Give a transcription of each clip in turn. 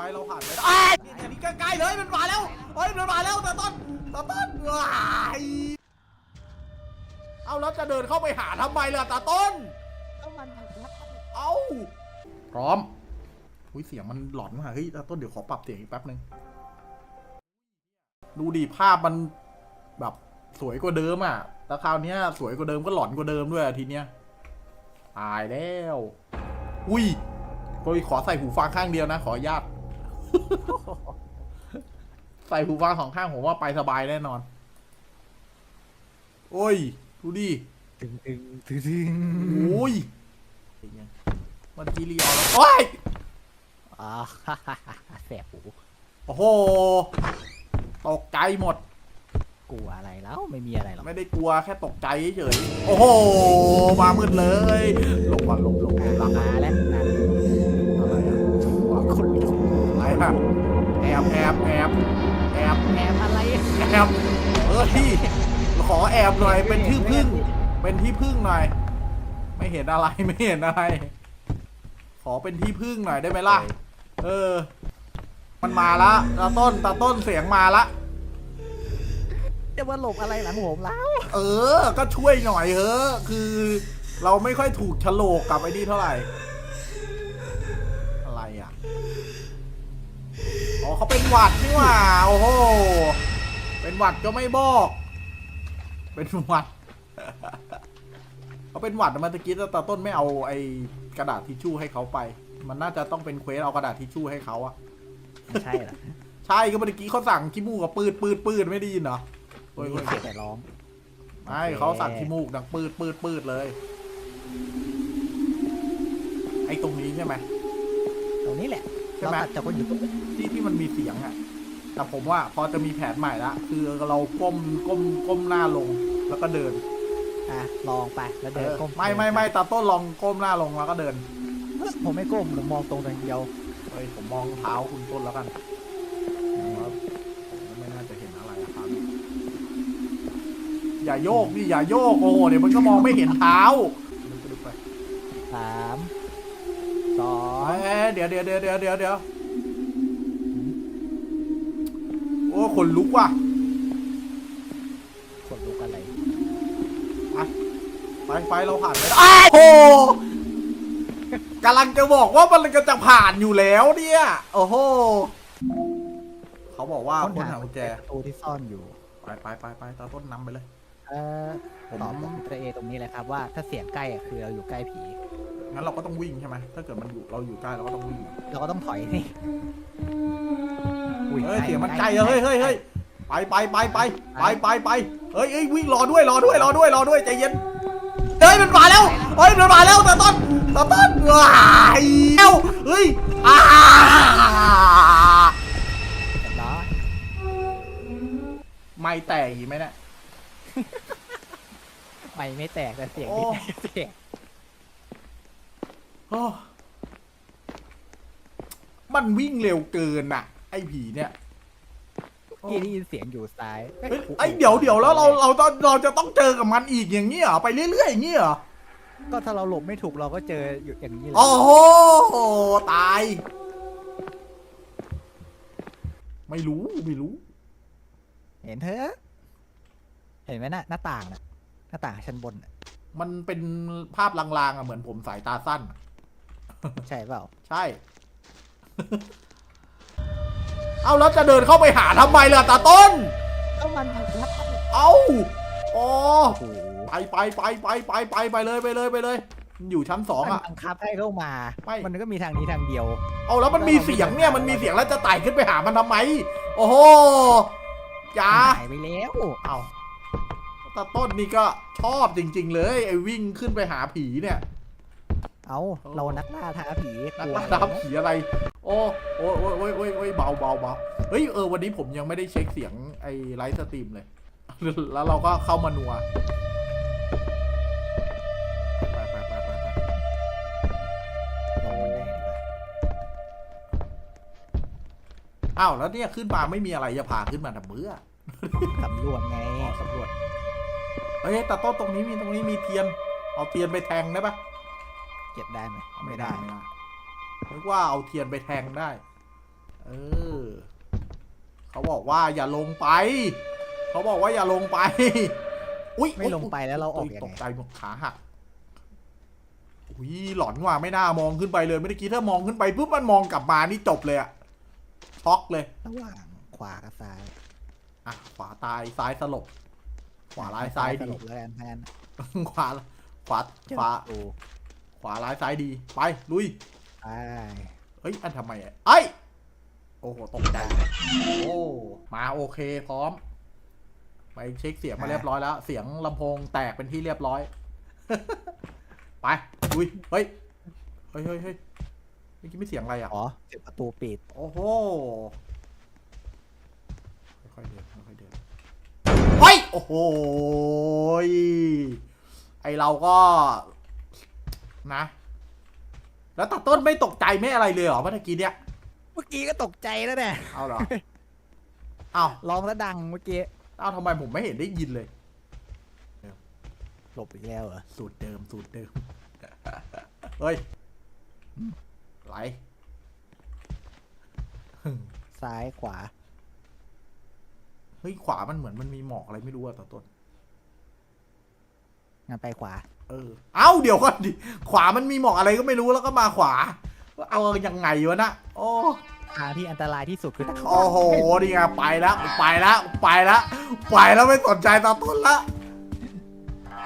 ไฟเราผ่านไปอ้ายเนี่ยเนี่ยนี่ใกล้ๆเลยมันมาแล้วเฮ้ยมันมาแล้วตาต้นตาต้นว้ายเอาแล้วจะเดินเข้าไปหาทำไมล่ะตาต้น ก็มันเอ้า พร้อมอุ้ยเสียงมันหลอนมากเฮ้ยตาต้นเดี๋ยวขอปรับเสียงอีกแป๊บนึงดูดิภาพมันแบบสวยกว่าเดิมอะแต่คราวเนี้ยสวยกว่าเดิมก็หลอนกว่าเดิมด้วยอะทีเนี้ยตายแล้ว อุ้ยโอ้ยขอใส่หูฟังข้างเดียวนะ ขออนุญาต ใส่หูฟังสองข้างผมว่าไปสบายแน่นอน โอ้ย ดูดิถึงถึงถึงถึงโอ้ยมันจีรีออนแล้วโอ้ยอ่าแสบหูโอ้โหตกใจหมด กลัวอะไรแล้วไม่มีอะไรหรอกไม่ได้กลัวแค่ตกใจเฉยๆโอ้โหมามืดเลยหลบก่อนหลบหลบหลบหลังมาแล้ว แอบแอบแอบแอบแอบอะไรแอบเออที่ขอแอบหน่อยเป็นที่พึ่ง เป็นที่พึ่งหน่อย ไม่เห็นอะไรไม่เห็นอะไร ขอเป็นที่พึ่งหน่อยได้ไหมล่ะ เออ มันมาละตาต้นตาต้นเสียงมาละจะมาหลบอะไรหลังผมแล้ว เออ ก็ช่วยหน่อยเถอะคือ เราไม่ค่อยถูกฉลกกับไอ้นี่เท่าไหร่อะไรอะ อ๋อเขาเป็นหวัดนี่หว่าโอ้โหเป็นหวัดก็ไม่บอก เป็นหวัดเขาเป็นหวัดนะเมื่อตะกี้ตาต้นไม่เอาไอ้กระดาษทิชชู่ให้เขาไป มันน่าจะต้องเป็นเควสเอากระดาษทิชชู่ให้เขาอะไม่ใช่เหรอใช่ก็เมื่อกี้เขาสั่งขี้มูกกับปืดปืดปืดไม่ได้ยินเหรอโอ้ยโอ้ยเสียงแต่ร้องไม่เขาสั่งขี้มูกดังปืดปืดปืดเลย ไอ้ตรงนี้ใช่ไหมตรงนี้แหละ ใช่เราไหม ตัดจากคนอยู่ตรงนี้ที่ที่มันมีเสียงอะแต่ผมว่าพอจะมีแผนใหม่ละคือเราก้มก้มก้มหน้าลงแล้วก็เดินอะลองไปแล้วเดินเออก้มไม่ไม่ไม่ตาต้นลองก้มหน้าลงแล้วก็เดินผมไม่ก้มผมมองตรงอย่างเดียวเฮ้ยผมมองเท้าคุณต้นแล้วกันครับผมไม่น่าจะเห็นอะไรอะครับ อย่าโยกดิอย่าโยกโอ้โหเดี๋ยวมันก็มองไม่เห็นเท้าดึกๆไปสาม สองเอ้ยเดี๋ยวเดี๋ยวเดี๋ยวเดี๋ยวเดี๋ยวเดี๋ยวโอ้ขนลุกว่ะขนลุกอะไรไปไปเราผ่านไปแล้วอ้าวโอ้โหกำลังจะบอกว่ามันก็จะผ่านอยู่แล้วเนี่ยโอ้โหเขาบอกว่าคนหากุญแจประตูที่ซ่อนอยู่ ไปไปไปไปตาต้นนำไปเลย เออผม ตอบกับคุณเอตรงนี้เลยครับว่าถ้าเสียงใกล้อะคือเราอยู่ใกล้ผี งั้นเราก็ต้องวิ่งใช่ไหมถ้าเกิดมันอยู่เราอยู่ใกล้เราก็ต้องวิ่งเราก็ต้องถอยนี่เฮ้ยเสียงมันไกลอะเฮ้ยเฮ้ยเฮ้ยไปไปไปไปไปไปไปเฮ้ยเฮ้ยวิ่งรอด้วยรอด้วยรอด้วยรอด้วยใจเย็นเฮ้ยมันมาแล้วเฮ้ยมันมาแล้วตาต้นตาต้นว้ายเอ้าเฮ้ยอ้าเรียบร้อยไม่แตกอีกไหมเนี่ยไม่ไม่แตกแต่เสียงโอ้ที่แตกโอ้ มันวิ่งเร็วเกินน่ะ ไอ้ผีเนี่ยพี่ได้ยินเสียงอยู่ซ้ายเฮ้ยไอ้เดี๋ยวเดี๋ยวแล้วเราเราต้องเราจะต้องเจอกับมันอีกอย่างนี้เหรอไปเรื่อยๆอย่างนี้เหรอก็ถ้าเราหลบไม่ถูกเราก็เจออยู่อย่างนี้แหละโอ้โหตาย ไม่รู้ไม่รู้ เห็นเถอะเห็นไหมน่ะหน้าต่างน่ะหน้าต่างชั้นบนน่ะมันเป็นภาพลางๆอะเหมือนผมสายตาสั้นอะ ใช่เปล่า ใช่ เอาแล้วจะเดินเข้าไปหาทำไมล่ะตาต้น ก็มันเอาอ๋อโอ้โหไปไปไปไปไปไปไปเลยไปเลยไปเลยมันอยู่ชั้นสองมันอะ บังคับให้เข้ามา ไม่ มันก็มีทางนี้ทางเดียว เอาแล้วมันมีเสียงเนี่ยมันมีเสียงแล้วจะไต่ขึ้นไปหามันทำไม โอ้โหจ้าหายไปแล้ว เอาตาต้นนี่ก็ชอบจริง ๆ เลย ไอ้วิ่งขึ้นไปหาผีเนี่ย เอาเรานักล่าท้าผีนักลัวล่าท้าผีอะไร โอ้โอ้โอ้โอ้โอ้โอ้ยเบาเบาเบาเฮ้ยเออวันนี้ผมยังไม่ได้เช็คเสียงไอ้ไลฟ์สตรีมเลย แล้วเราก็เข้ามานัวไปไปไปไปไปลงมันได้ดีกว่าอ้าวแล้วเนี่ยขึ้นมาไม่มีอะไรจะพาขึ้นมาทำเบื่อสำรวจไงอ๋อสำรวจเฮ้ยแต่ต้นตรงนี้มีตรงนี้มีเทียน เอาเทียนไปแทงได้ปะ เก็บได้ไหมไม่ได้ไม่ได้นึกว่าเอาเทียนไปแทงได้ เออ เขาบอกว่าอย่าลงไป เขาบอกว่าอย่าลงไป อุ้ยไม่ลงไปแล้วเราออกยยังตกไงใจหมดขาหักอุ้ยหลอนว่ะไม่น่ามองขึ้นไปเลยเมื่อกี้ถ้ามองขึ้นไปปุ๊บมันมองกลับมานี่จบเลยอะช็อกเลยระหว่างขวากับซ้ายอะขวาตายซ้ายสลบ ขวาร้ายซ้ายสดีลบแล้วกันแทนขวาขวาขวาโอ้ ขวาร้ายซ้ายดีไปลุยไปเฮ้ยอันทำไมอะไอ้ยโอ้โหตกใจโอ้มาโอเคพร้อม ไปเช็คเสียงมาเรียบร้อยแล้ว เสียงลำโพงแตกเป็นที่เรียบร้อย ไปลุยเฮ้ยเฮ้ยเฮ้ยเฮ้ยเมื่อกี้ไม่เสียงอะไรอะอ๋อเสียบประตูปิด โอ้โหค่อยๆเดินค่อยๆเดินเฮ้ยโอ้โหยไอเราก็ นะ แล้วตัดต้นไม่ตกใจไม่อะไรเลยเหรอเมื่อกี้เนี่ยเมื่อกี้ก็ตกใจแล้วเนี่ยเอาเหรอเอาร้องแล้วดังเมื่อกี้เอาทำไมผมไม่เห็นได้ยินเลยหลบอีกแล้วเหรอสูตรเดิมสูตรเดิมเฮ้ยไหลซ้ายขวาเฮ้ยขวามันเหมือนมันมีหมอกอะไรไม่รู้อะต่อต้นงั้นไปขวา เออ เอ้าเดี๋ยวก่อนดิขวามันมีหมอกอะไรก็ไม่รู้แล้วก็มาขวา เอายังไงวะนะโอ้ทางที่อันตรายที่สุดคือทางโอ้โหนี่ไงไปแล้วไปแล้วไปแล้วไปแล้วไม่สนใจตาต้นละ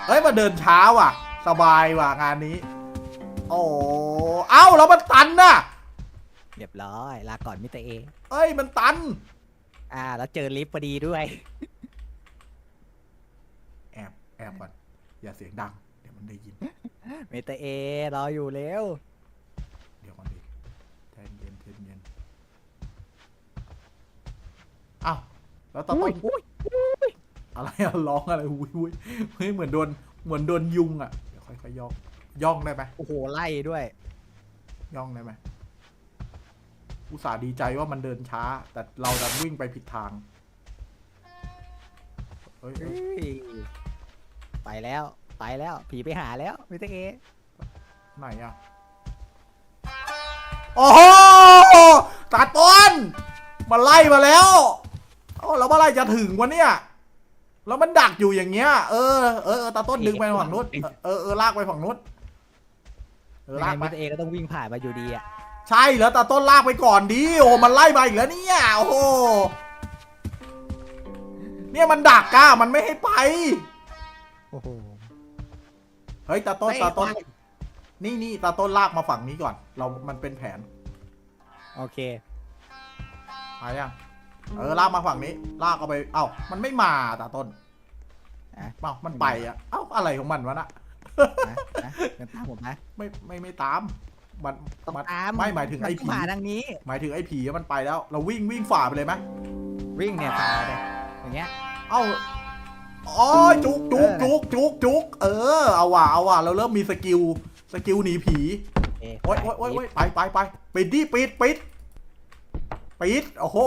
เฮ้ยมาเดินช้าว่ะ สบายว่ะงานนี้ โอ้เอ้าแล้วมันตันน่ะเรียบร้อย ลาก่อนมิสเตอร์เอเอ้ยมันตัน อ่า แล้วเจอลิฟต์พอดีด้วย แอบแอบก่อนอย่าเสียงดัง เดี๋ยวมันได้ยินมิสเตอร์เอรออยู่เร็วเดี๋ยวก่อนดิใจเย็นใจเย็นอ้าวแล้วตาต้นอุ้ยอะไรอะร้องอะไรวุ้ยวุ้ยเฮ้ยเหมือนโดนเหมือนโดนยุงอะเดี๋ยวค่อยๆย่องย่องได้ไหมโอ้โหไล่ด้วย ย่องได้ไหมอุตส่าห์ดีใจว่ามันเดินช้า แต่เราดันวิ่งไปผิดทางเฮ้ยเฮ้ยเฮ้ยไปแล้ว ไปแล้ว ผีไปหาแล้วมิสเตอร์เอไหนอะโอ้โหตาต้นมันไล่มาแล้วเอ้าแล้วเมื่อไหรจะถึงวะเนี่ย แล้วมันดักอยู่อย่างเงี้ยเออเออ เออตาต้นดึงไปฝั่งนู้นเออเออลากไปฝั่งนู้นเออยังลาไงกไปมิสเตอร์เอก็ต้องวิ่งผ่านมาอยู่ดีอะ ใช่แล้วตาต้นลากไปก่อนดีโอ้มันไล่มาอีกแล้วเนี่ย โอ้โห เนี่ยมันดักก้ามันไม่ให้ไป โอ้โห เฮ้ยตาต้นไม่ตาต้นไปนี่นี่ตาต้นลากมาฝั่งนี้ก่อน เรา มันเป็นแผนโอเคมายังเออลากมาฝั่งนี้ ลากเอาไป เอ้า มันไม่มาตาต้นอะเอ้ามันไปอะ เอ้าอะไรของมันวะน่ะนะนะเดินตามผมนะไม่ไม่ไม่ตาม มันต้องมันตามไม่หมายถึงไอ้นต้ผีมาทางนี้ หมายถึงไอ้ผีมันไปแล้ว เราวิ่งวิ่งฝ่าไปเลยไหมวิ่งเนี่ยฝ่าเลยอย่างเงี้ย เอ้า อ๋อจุกจุกจุกจุกจุกเออเอาว่ะเอาว่ะเราเริ่มมีสกิลสกิลหนีผีเอ๊ะโอ๊ยโอ๊ยโอ๊ยโอ๊ยไปไปไปปิดดิปิดปิดปิดโอ้โห